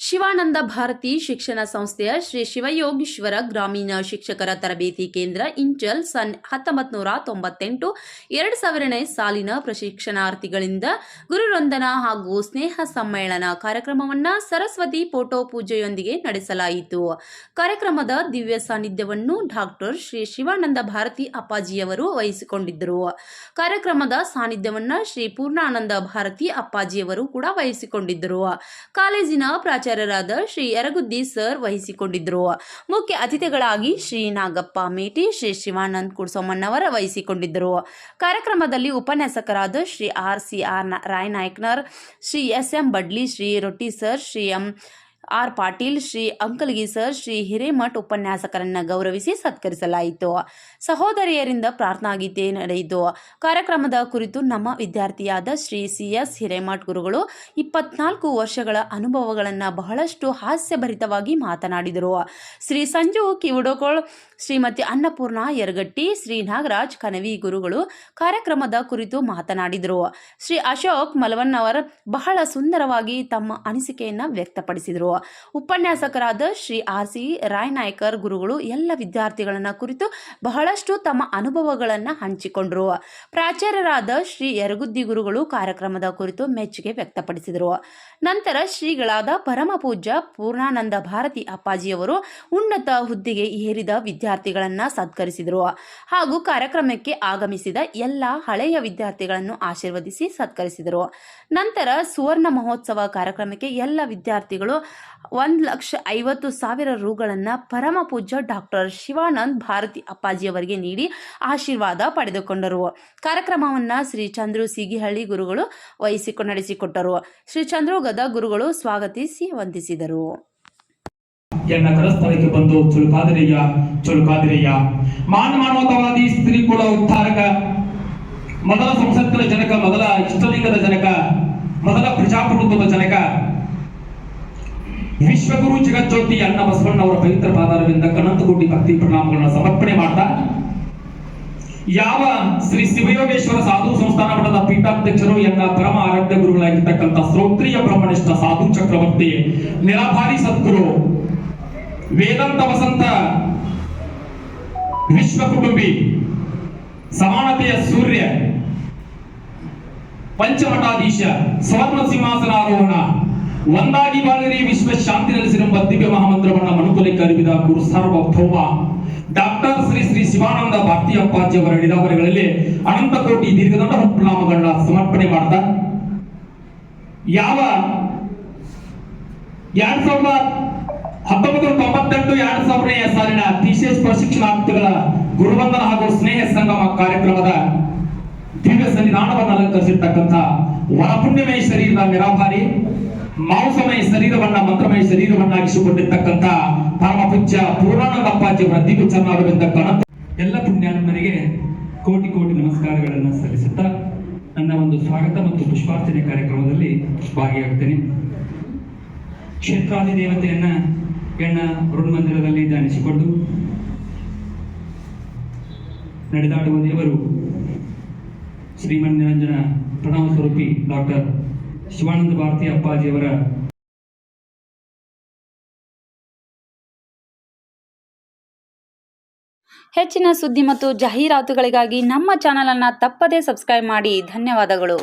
ಶಿವಾನಂದ ಭಾರತಿ ಶಿಕ್ಷಣ ಸಂಸ್ಥೆಯ ಶ್ರೀ ಶಿವಯೋಗೀಶ್ವರ ಗ್ರಾಮೀಣ ಶಿಕ್ಷಕರ ತರಬೇತಿ ಕೇಂದ್ರ ಇಂಚಲ್ ಸನ್ ಹತ್ತೊಂಬತ್ತು ನೂರ ತೊಂಬತ್ತೆಂಟು, ಎರಡು ಸಾವಿರನೇ ಸಾಲಿನ ಪ್ರಶಿಕ್ಷಣಾರ್ಥಿಗಳಿಂದ ಗುರುರಂದನ ಹಾಗೂ ಸ್ನೇಹ ಸಮ್ಮೇಳನ ಕಾರ್ಯಕ್ರಮವನ್ನು ಸರಸ್ವತಿ ಫೋಟೋ ಪೂಜೆಯೊಂದಿಗೆ ನಡೆಸಲಾಯಿತು. ಕಾರ್ಯಕ್ರಮದ ದಿವ್ಯ ಸಾನ್ನಿಧ್ಯವನ್ನು ಡಾಕ್ಟರ್ ಶ್ರೀ ಶಿವಾನಂದ ಭಾರತಿ ಅಪ್ಪಾಜಿಯವರು ವಹಿಸಿಕೊಂಡಿದ್ದರು. ಕಾರ್ಯಕ್ರಮದ ಸಾನ್ನಿಧ್ಯವನ್ನು ಶ್ರೀ ಪೂರ್ಣಾನಂದ ಭಾರತಿ ಅಪ್ಪಾಜಿಯವರು ಕೂಡ ವಹಿಸಿಕೊಂಡಿದ್ದರು. ಕಾಲೇಜಿನ ಪ್ರಾಚಾರ್ಯರಾದ ಶ್ರೀ ಯರಗುದ್ದಿ ಸರ್ ವಹಿಸಿಕೊಂಡಿದ್ದರು ಮುಖ್ಯ ಅತಿಥಿಗಳಾಗಿ ಶ್ರೀ ನಾಗಪ್ಪ ಮೇಟಿ, ಶ್ರೀ ಶಿವಾನಂದ್ ಕುಡ್ಸೋಮಣ್ಣವರ ವಹಿಸಿಕೊಂಡಿದ್ದರು. ಕಾರ್ಯಕ್ರಮದಲ್ಲಿ ಉಪನ್ಯಾಸಕರಾದ Shri R C R Roy Naikanar, Shri S M Badli, Shri Rotti sir, Shri M R Patil, Shri Ankalgi sir Shri Hiremath ಉಪನ್ಯಾಸಕರನ್ನ ಗೌರವಿಸಿ ಸತ್ಕರಿಸಲಾಯಿತು. ಸಹೋದರಿಯರಿಂದ ಪ್ರಾರ್ಥನಾ ಗೀತೆ ನಡೆಯಿತು. ಕಾರ್ಯಕ್ರಮದ ಕುರಿತು ನಮ್ಮ ವಿದ್ಯಾರ್ಥಿಯಾದ ಶ್ರೀ ಸಿ ಎಸ್ ಹಿರೇಮಠ್ ಗುರುಗಳು ಇಪ್ಪತ್ನಾಲ್ಕು ವರ್ಷಗಳ ಅನುಭವಗಳನ್ನು ಬಹಳಷ್ಟು ಹಾಸ್ಯಭರಿತವಾಗಿ ಮಾತನಾಡಿದರು. ಶ್ರೀ ಸಂಜು ಕಿವುಡೋಕೋಳ್, ಶ್ರೀಮತಿ ಅನ್ನಪೂರ್ಣ ಯರಗಟ್ಟಿ, ಶ್ರೀ ನಾಗರಾಜ್ ಕನವಿ ಗುರುಗಳು ಕಾರ್ಯಕ್ರಮದ ಕುರಿತು ಮಾತನಾಡಿದರು. ಶ್ರೀ ಅಶೋಕ್ ಮಲವನ್ನವರ್ ಬಹಳ ಸುಂದರವಾಗಿ ತಮ್ಮ ಅನಿಸಿಕೆಯನ್ನು ವ್ಯಕ್ತಪಡಿಸಿದರು. ಉಪನ್ಯಾಸಕರಾದ ಶ್ರೀ ಆರ್ ಸಿ ರಾಯ್ ನಾಯ್ಕರ್ ಗುರುಗಳು ಎಲ್ಲ ವಿದ್ಯಾರ್ಥಿಗಳನ್ನ ಕುರಿತು ಬಹಳಷ್ಟು ತಮ್ಮ ಅನುಭವಗಳನ್ನು ಹಂಚಿಕೊಂಡರು. ಪ್ರಾಚಾರ್ಯರಾದ ಶ್ರೀ ಯರಗುದ್ದಿ ಗುರುಗಳು ಕಾರ್ಯಕ್ರಮದ ಕುರಿತು ಮೆಚ್ಚುಗೆ ವ್ಯಕ್ತಪಡಿಸಿದರು. ನಂತರ ಶ್ರೀಗಳಾದ ಪರಮ ಪೂಜ್ಯ ಪೂರ್ಣಾನಂದ ಭಾರತಿ ಅಪ್ಪಾಜಿಯವರು ಉನ್ನತ ಹುದ್ದೆಗೆ ಏರಿದ ವಿದ್ಯಾರ್ಥಿಗಳನ್ನು ಸತ್ಕರಿಸಿದರು. ಹಾಗೂ ಕಾರ್ಯಕ್ರಮಕ್ಕೆ ಆಗಮಿಸಿದ ಎಲ್ಲ ಹಳೆಯ ವಿದ್ಯಾರ್ಥಿಗಳನ್ನು ಆಶೀರ್ವದಿಸಿ ಸತ್ಕರಿಸಿದರು. ನಂತರ ಸುವರ್ಣ ಮಹೋತ್ಸವ ಕಾರ್ಯಕ್ರಮಕ್ಕೆ ಎಲ್ಲ ವಿದ್ಯಾರ್ಥಿಗಳು ಒಂದು ಲಕ್ಷ ಐವತ್ತು ಸಾವಿರ ರೂಗಳನ್ನು ಪರಮ ಪೂಜ್ಯ ಡಾಕ್ಟರ್ ಶಿವಾನಂದ್ ಭಾರತಿ ಅಪ್ಪಾಜಿಯವರಿಗೆ ನೀಡಿ ಆಶೀರ್ವಾದ ಪಡೆದುಕೊಂಡರು. ಕಾರ್ಯಕ್ರಮವನ್ನು ಶ್ರೀ ಚಂದ್ರು ಸಿಗಿಹಳ್ಳಿ ಗುರುಗಳು ವಹಿಸಿಕೊಂಡು ನಡೆಸಿಕೊಟ್ಟರು. ಶ್ರೀ ಚಂದ್ರು ಗದ ಗುರುಗಳು ಸ್ವಾಗತಿಸಿ ವಂದಿಸಿದರು. ಎನ್ನ ಕರಸ್ಥಳಕ್ಕೆ ಬಂದು ಚುರುಕಾದಿರಯ್ಯ ಚುರುಕಾದಿರಯ್ಯ ಮಾನ ಮಾನವತಾವಾದಿ ಸ್ತ್ರೀ ಕುಲ ಉದ್ಧಾರಕ, ಮೊದಲ ಸಂಸತ್ತಿನ ಜನಕ, ಮೊದಲ ಇಷ್ಟಲಿಂಗದ ಜನಕ, ಮೊದಲ ಪ್ರಜಾಪ್ರಭುತ್ವದ ಜನಕ ವಿಶ್ವಗುರು ಜಗಜ್ಯೋತಿ ಅಣ್ಣ ಬಸವಣ್ಣವರ ಪವಿತ್ರ ಪಾದಾರದಿಂದ ಕನಂತಗುಡ್ಡಿ ಭಕ್ತಿ ಪ್ರಣಾಮಗಳನ್ನು ಸಮರ್ಪಣೆ ಮಾಡ್ತಾ, ಯಾವ ಶ್ರೀ ಶಿವಯೋಗೇಶ್ವರ ಸಾಧು ಸಂಸ್ಥಾನ ಮಠದ ಪೀಠಾಧ್ಯಕ್ಷರು ಎನ್ನ ಪರಮ ಆರಾಧ್ಯ ಗುರುಗಳಾಗಿರ್ತಕ್ಕಂಥ ಶ್ರೋತ್ರಿಯ ಬ್ರಹ್ಮನಿಷ್ಠ ಸಾಧು ಚಕ್ರವರ್ತಿ, ನಿರಭಾರಿ ಸದ್ಗುರು, ವೇದಾಂತ ವಸಂತ, ವಿಶ್ವ ಕುಟುಂಬಿ, ಸಮಾನತೆಯ ಸೂರ್ಯ, ಪಂಚಮಠಾಧೀಶ, ಸ್ವರ್ಣ ಸಿಂಹಾಸನಾರೋಹಣ ಒಂದಾಗಿ ಬಾಳಿರಿ ವಿಶ್ವ ಶಾಂತಿ ನೆಲೆಸಿರುವ ದಿವ್ಯ ಮಹಾಮಂತ್ರವನ್ನ ಮನುಕುಲಕ್ಕೆ ಅರಿವಿದ ಗುರು ಸಾರ್ವಭೌಮ ಡಾಕ್ಟರ್ ಶ್ರೀ ಶ್ರೀ ಶಿವಾನಂದ ಭಾರತೀಯ ಅಪ್ಪಾಜಿ ಅವರ ನಿರಾವರಿಗಳಲ್ಲಿ ಅನಂತ ಕೋಟಿ ದೀರ್ಘದಂಡ ಹುಟ್ಟುನಾಮಗಳನ್ನ ಸಮರ್ಪಣೆ ಮಾಡ್ತಾ ಯಾವ? ಎರಡ್ ಸಾವಿರದ ಹತ್ತೊಂಬತ್ತು ನೂರ ತೊಂಬತ್ತೆಂಟು ಎರಡ್ ಸಾವಿರನೇ ಸಾಲಿನ ಟಿಸಿಎಸ್ ಪ್ರಶಿಕ್ಷಣಾರ್ಥಿಗಳ ಗುರುವಂದನ ಹಾಗೂ ಸ್ನೇಹ ಸಂಗಮ ಕಾರ್ಯಕ್ರಮದ ದಿವ್ಯ ಸನ್ನಿಧಾನವನ್ನು ಅಲಂಕರಿಸಿರ್ತಕ್ಕಂಥ ವರಪುಣ್ಯಮಯ ಶರೀರದ ನಿರಾಭಾರಿ ಮಾಂಸಮಯ ಶರೀರವನ್ನ ಮಂತ್ರಮಯ ಶರೀರವನ್ನಾಗಿಸಿಕೊಂಡಿರ್ತಕ್ಕಂಥ ಪರಮ ಪೂಜ್ಯ ಪೂರ್ಣಾನಂದ ಅಪ್ಪಾಜಿಯವರ ದಿವ್ಯ ಚರಣಾರವಿಂದ ಕಣಂತ ಎಲ್ಲ ಪುಣ್ಯಾತ್ಮರಿಗೆ ಕೋಟಿ ಕೋಟಿ ನಮಸ್ಕಾರಗಳನ್ನು ಸಲ್ಲಿಸುತ್ತಾ ನನ್ನ ಒಂದು ಸ್ವಾಗತ ಮತ್ತು ಪುಷ್ಪಾರ್ಚನೆ ಕಾರ್ಯಕ್ರಮದಲ್ಲಿ ಭಾಗಿಯಾಗ್ತೇನೆ. ಕ್ಷೇತ್ರಾದಿ ದೇವತೆಯನ್ನ ಎಣ್ಣ ಮಂದಿರದಲ್ಲಿ ಧ್ಯಾನಿಸಿಕೊಂಡು ನಡೆದಾಡುವ ದೇವರು ಶ್ರೀಮನ್ ನಿರಂಜನ ಪ್ರಣವ ಸ್ವರೂಪಿ ಡಾಕ್ಟರ್ ಶಿವಾನಂದ ಭಾರತಿ ಅಪ್ಪಾಜಿಯವರ ಹೆಚ್ಚಿನ ಸುದ್ದಿ ಮತ್ತು ಜಾಹೀರಾತುಗಳಿಗಾಗಿ ನಮ್ಮ ಚಾನಲನ್ನು ತಪ್ಪದೇ ಸಬ್ಸ್ಕ್ರೈಬ್ ಮಾಡಿ. ಧನ್ಯವಾದಗಳು.